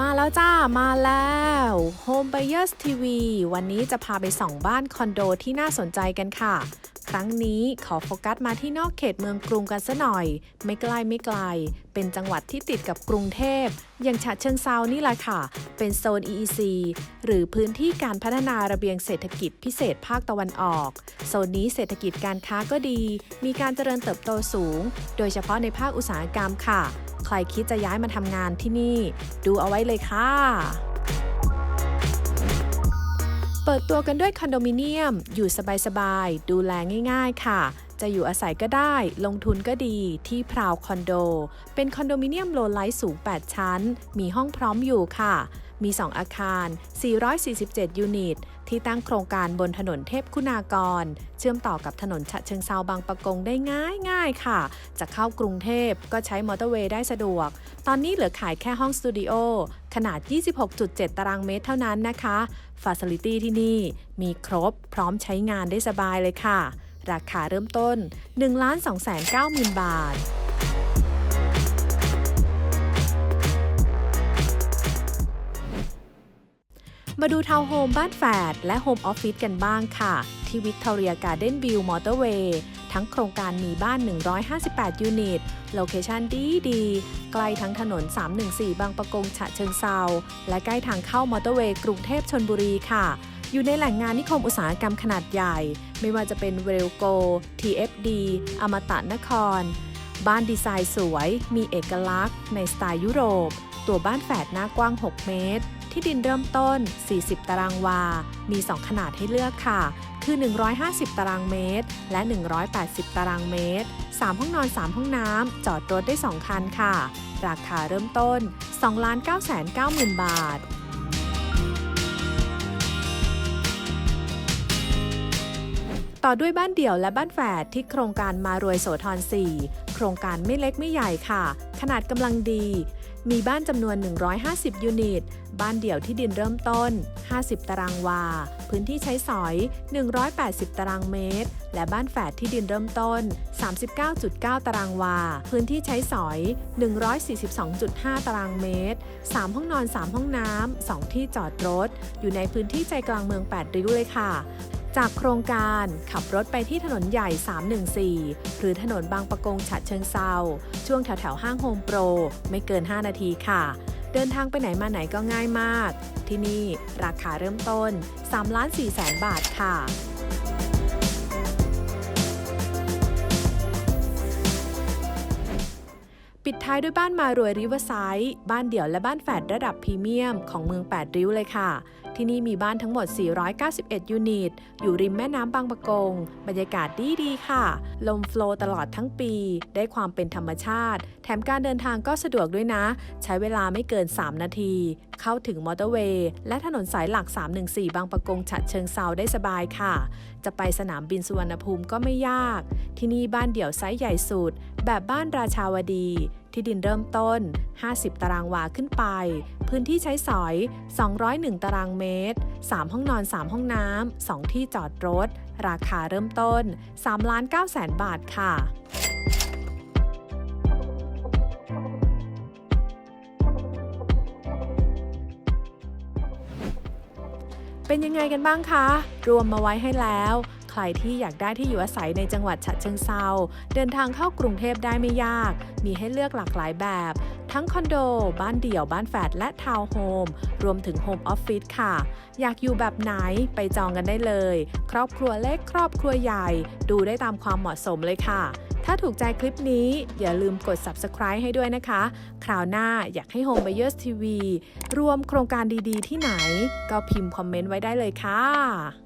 มาแล้วจ้า มาแล้ว Home Buyers TV วันนี้จะพาไปส่องบ้านคอนโดที่น่าสนใจกันค่ะ รั้งนี้ขอโฟกัสมาที่นอกเขตเมืองกรุงกันซะหน่อย ไม่ใกล้ไม่ไกล เป็นจังหวัดที่ติดกับกรุงเทพ อย่างฉะเชิงเซานี่แหละค่ะ เป็นโซน EEC หรือพื้นที่การพัฒนาระเบียงเศรษฐกิจพิเศษภาคตะวันออก โซนนี้เศรษฐกิจการค้าก็ดี มีการเจริญเติบโตสูง โดยเฉพาะในภาคอุตสาหกรรมค่ะ ใครคิดจะย้ายมาทำงานที่นี่ ดูเอาไว้เลยค่ะ เปิดตัวกันด้วยคอนโดมิเนียม อยู่สบายๆ ดูแลง่าย ๆ ค่ะ จะอยู่อาศัยก็ได้ ลงทุนก็ดีที่พราวคอนโด เป็นคอนโดมิเนียมโลไลท์สูง 8 ชั้น มีห้องพร้อมอยู่ค่ะ มี 2 อาคาร 447 ยูนิต ที่ตั้งโครงการบนถนนเทพคุณากร เชื่อมต่อกับถนนฉะเชิงเซาบางปะกงได้ง่ายง่ายค่ะ จะเข้ากรุงเทพก็ใช้มอเตอร์เวย์ได้สะดวก ตอนนี้เหลือขายแค่ห้องสตูดิโอ ขนาด 26.7 ตารางเมตรเท่านั้นนะคะฟ a ซิลิตี้ที่นี่มีครบพร้อมใช้งานได้สบายเลยค่ะ ราคาเริ่มต้น 1 2 9 0 0 0 0 บาทมาดูทาวน์โฮมบ้านแฝดและโฮมออฟฟิศกันบ้างค่ะ ที่วิกตอเรียการ์เด้นวิวมอเตอร์เวย์ทั้งโครงการมีบ้าน 158 ยูนิต โลเคชันดีดีใกล้ทั้งถนน 314 บางประกงฉะเชิงเซาและใกล้ทางเข้ามอเตอร์เวย์กรุงเทพชนบุรีค่ะ อยู่ในแหล่งงานนิคมอุตสาหกรรมขนาดใหญ่ ไม่ว่าจะเป็นเวลโก TFD อมตะนคร บ้านดีไซน์สวย มีเอกลักษณ์ ในสไตล์ยุโรป ตัวบ้านแฝดหน้ากว้าง 6 เมตร ที่ดินเริ่มต้น 40 ตารางวา มี 2 ขนาดให้เลือกค่ะ คือ 150 ตารางเมตร และ 180 ตารางเมตร 3 ห้องนอน 3 ห้องน้ำ จอดรถได้ 2 คันค่ะ ราคาเริ่มต้น 2 9 9 0 0 0 0 บาท ต่อด้วยบ้านเดี่ยวและบ้านแฝดที่โครงการมารวยโสธร 4 โครงการไม่เล็กไม่ใหญ่ค่ะ ขนาดกำลังดี มีบ้านจำนวน 150 ยูนิต บ้านเดี่ยวที่ดินเริ่มต้น 50 ตารางวา พื้นที่ใช้สอย 180 ตารางเมตร และบ้านแฝดที่ดินเริ่มต้น 39.9 ตารางวา พื้นที่ใช้สอย 142.5 ตารางเมตร 3 ห้องนอน 3 ห้องน้ำ 2 ที่จอดรถ อยู่ในพื้นที่ใจกลางเมือง 8 ริ้วเลยค่ะ จากโครงการขับรถไปที่ถนนใหญ่ 314 หรือถนนบางประกงฉะเชิงเซาช่วงแถวแถวๆห้างโฮมโปร ไม่เกิน 5 นาทีค่ะ เดินทางไปไหนมาไหนก็ง่ายมาก ที่นี่ราคาเริ่มต้น3ล้าน4แสนบาทค่ะปิดท้ายด้วยบ้านมารวยริเวอร์ไซด์บ้านเดี่ยวและบ้านแฝดระดับพรีเมียมของเมือง 8 ริ้วเลยค่ะ ที่นี่มีบ้านทั้งหมด 491 ยูนิต อยู่ริมแม่น้ำบางปะกง บรรยากาศดีดีๆค่ะ ลมโฟลว์ตลอดทั้งปี ได้ความเป็นธรรมชาติ แถมการเดินทางก็สะดวกด้วยนะ ใช้เวลาไม่เกิน 3 นาที เข้าถึงมอเตอร์เวย์ และถนนสายหลัก 314 บางปะกงฉะเชิงเซาได้สบายค่ะ จะไปสนามบินสุวรรณภูมิก็ไม่ยาก ที่นี่บ้านเดี่ยวไซส์ใหญ่สุด แบบบ้านราชาวดี ที่ดินเริ่มต้น 50 ตารางวาขึ้นไป พื้นที่ใช้สอย 201 ตารางเมตร 3 ห้องนอน 3 ห้องน้ำ 2 ที่จอดรถ ราคาเริ่มต้น3ล้าน9แสนบาทค่ะเป็นยังไงกันบ้างคะ รวมมาไว้ให้แล้ว ใครที่อยากได้ที่อยู่อาศัยในจังหวัดฉะเชิงเซาเดินทางเข้ากรุงเทพได้ไม่ยาก มีให้เลือกหลากหลายแบบ ทั้งคอนโด บ้านเดี่ยว บ้านแฝดและทาวน์โฮมรวมถึงโฮมออฟฟิศค่ะ อยากอยู่แบบไหนไปจองกันได้เลย ครอบครัวเล็ก ครอบครัวใหญ่ ดูได้ตามความเหมาะสมเลยค่ะถ้าถูกใจคลิปนี้อย่าลืมกด subscribe ให้ด้วยนะคะ คราวหน้าอยากให้ Home Buyers TV รวมโครงการดีๆที่ไหน ก็พิมพ์คอมเมนต์ไว้ได้เลยค่ะ